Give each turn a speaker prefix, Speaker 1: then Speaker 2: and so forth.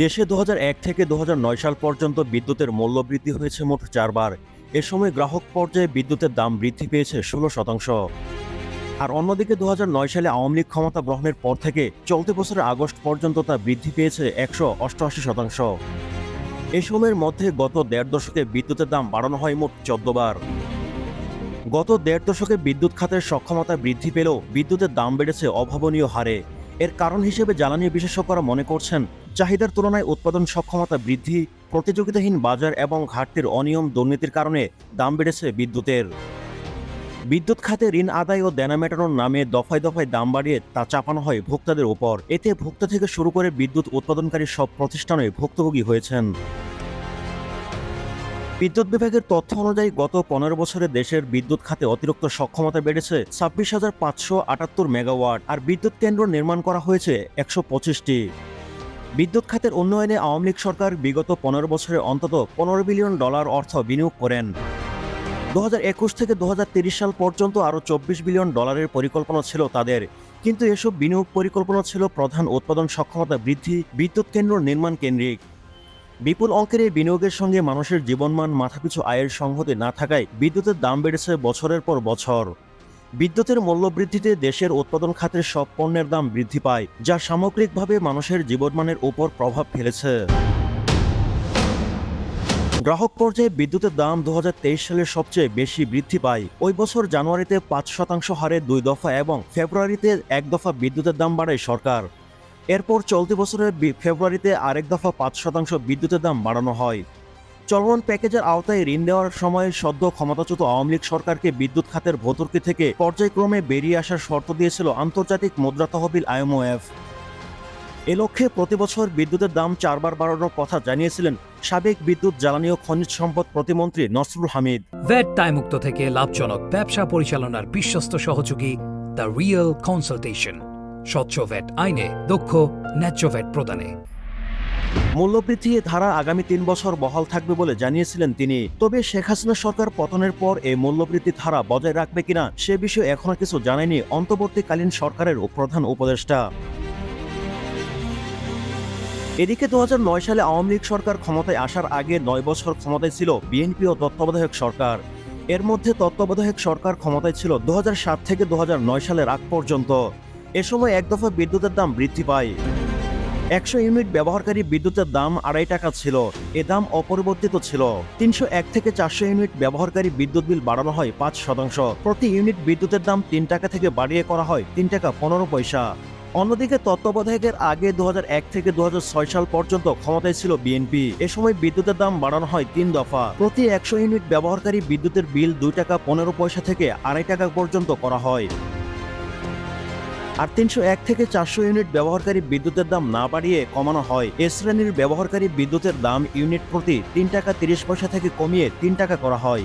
Speaker 1: দেশে দু হাজার এক থেকে দু হাজার নয় সাল পর্যন্ত বিদ্যুতের মূল্য বৃদ্ধি হয়েছে মোট চারবার। এ সময় গ্রাহক পর্যায়ে বিদ্যুতের দাম বৃদ্ধি পেয়েছে ষোলো শতাংশ। আর অন্যদিকে দু হাজার নয় সালে আওয়ামী লীগ ক্ষমতা গ্রহণের পর থেকে চলতি বছরের আগস্ট পর্যন্ত তা বৃদ্ধি পেয়েছে একশো অষ্টআশি শতাংশ। এ সময়ের মধ্যে গত দেড় দশকে বিদ্যুতের দাম বাড়ানো হয় মোট চোদ্দ বার। গত দেড় দশকে বিদ্যুৎ খাতের সক্ষমতা বৃদ্ধি পেলেও বিদ্যুতের দাম বেড়েছে অভাবনীয় হারে। এর কারণ হিসেবে জ্বালানি বিশেষজ্ঞরা মনে করছেন, চাহিদার তুলনায় উৎপাদন সক্ষমতা বৃদ্ধি, প্রতিযোগিতাহীন বাজার এবং ঘাটতির অনিয়ম দুর্নীতির কারণে দাম বেড়েছে বিদ্যুতের। বিদ্যুৎ খাতে ঋণ আদায় ও দেনা মেটানোর নামে দফায় দফায় দাম বাড়িয়ে তা চাপানো হয় ভোক্তাদের উপর। এতে ভোক্তা থেকে শুরু করে বিদ্যুৎ উৎপাদনকারী সব প্রতিষ্ঠানে ভুক্তভোগী হয়েছেন। বিদ্যুৎ বিভাগের তথ্য অনুযায়ী গত পনেরো বছরে দেশের বিদ্যুৎ খাতে অতিরিক্ত সক্ষমতা বেড়েছে ছাব্বিশ হাজার পাঁচশো আটাত্তর মেগাওয়াট আর বিদ্যুৎ কেন্দ্র নির্মাণ করা হয়েছে একশো পঁচিশটি। বিদ্যুৎ খাতের উন্নয়নে আওয়ামী লীগ সরকার বিগত পনেরো বছরে অন্তত পনেরো বিলিয়ন ডলার অর্থ বিনিয়োগ করেন। দু থেকে দু সাল পর্যন্ত আরও চব্বিশ বিলিয়ন ডলারের পরিকল্পনা ছিল তাদের। কিন্তু এসব বিনিয়োগ পরিকল্পনা ছিল প্রধান উৎপাদন সক্ষমতা বৃদ্ধি, বিদ্যুৎ কেন্দ্র নির্মাণ কেন্দ্রিক। বিপুল অঙ্কের এই বিনিয়োগের সঙ্গে মানুষের জীবনমান, মাথাপিছু আয়ের সংহতি না থাকায় বিদ্যুতের দাম বেড়েছে বছরের পর বছর। বিদ্যুতের মূল্যবৃদ্ধিতে দেশের উৎপাদন খাতের সব পণ্যের দাম বৃদ্ধি পায়, যা সামগ্রিকভাবে মানুষের জীবনমানের উপর প্রভাব ফেলেছে। গ্রাহক পর্যায়ে বিদ্যুতের দাম দু সালে সবচেয়ে বেশি বৃদ্ধি পায়। ওই বছর জানুয়ারিতে পাঁচ শতাংশ হারে দুই দফা এবং ফেব্রুয়ারিতে এক দফা বিদ্যুতের দাম বাড়ায় সরকার। এরপর চলতি বছরের ফেব্রুয়ারিতে আরেক দফা পাঁচ শতাংশ বিদ্যুতের দাম বাড়ানো হয়। চলমান প্যাকেজের আওতায় ঋণ দেওয়ার সময় সদ্য ক্ষমতাচ্যুত আওয়ামী লীগ সরকারকে বিদ্যুৎ খাতের ভর্তুকি থেকে পর্যায়ক্রমে বেরিয়ে আসার শর্ত দিয়েছিল আন্তর্জাতিক মুদ্রা তহবিল আইএমওএফ। এ লক্ষ্যে প্রতিবছর বিদ্যুতের দাম চারবার বাড়ানোর কথা জানিয়েছিলেন সাবেক বিদ্যুৎ, জ্বালানি ও খনিজ সম্পদ প্রতিমন্ত্রী নসরুল হামিদ।
Speaker 2: ভ্যাট দায়মুক্ত থেকে লাভজনক ব্যবসা পরিচালনার বিশ্বস্ত সহযোগী দ্য রিয়েল কনসালটেশন। স্বচ্ছ ভ্যাট আইনে, দক্ষ, ন্যায্য ভ্যাট প্রদানে।
Speaker 1: মূল্যবৃদ্ধি এ ধারা আগামী তিন বছর বহাল থাকবে বলে জানিয়েছিলেন তিনি। তবে শেখ হাসিনা সরকার পতনের পর এই মূল্যবৃদ্ধি ধারা বজায় রাখবে কিনা সে বিষয়ে এখনও কিছু জানায়নি অন্তর্বর্তীকালীন সরকারের প্রধান উপদেষ্টা। এদিকে দু হাজার নয় সালে আওয়ামী লীগ সরকার ক্ষমতায় আসার আগে নয় বছর ক্ষমতায় ছিল বিএনপি ও তত্ত্বাবধায়ক সরকার। এর মধ্যে তত্ত্বাবধায়ক সরকার ক্ষমতায় ছিল দু হাজার সাত থেকে দু হাজার নয় সালের আগ পর্যন্ত। এ সময় এক দফা বিদ্যুতের দাম বৃদ্ধি পায়। একশো ইউনিট ব্যবহারকারী বিদ্যুতের দাম আড়াই টাকা ছিল, এ দাম অপরিবর্তিত ছিল। তিনশো এক থেকে চারশো ইউনিট ব্যবহারকারী বিদ্যুৎ বিল বাড়ানো হয় পাঁচ শতাংশ। প্রতি ইউনিট বিদ্যুতের দাম তিন টাকা থেকে বাড়িয়ে করা হয় তিন টাকা পনেরো পয়সা। অন্যদিকে তত্ত্বাবধায়কের আগে দু হাজার এক থেকে দু হাজার ছয় সাল পর্যন্ত ক্ষমতায় ছিল বিএনপি। এ সময় বিদ্যুতের দাম বাড়ানো হয় তিন দফা। প্রতি একশো ইউনিট ব্যবহারকারী বিদ্যুতের বিল দুই টাকা পনেরো পয়সা থেকে আড়াই টাকা পর্যন্ত করা হয়। আর তিনশো এক থেকে চারশো ইউনিট ব্যবহারকারী বিদ্যুতের দাম না বাড়িয়ে কমানো হয়। এ শ্রেণির ব্যবহারকারী বিদ্যুতের দাম ইউনিট প্রতি তিন টাকা তিরিশ পয়সা থেকে কমিয়ে তিন টাকা করা হয়।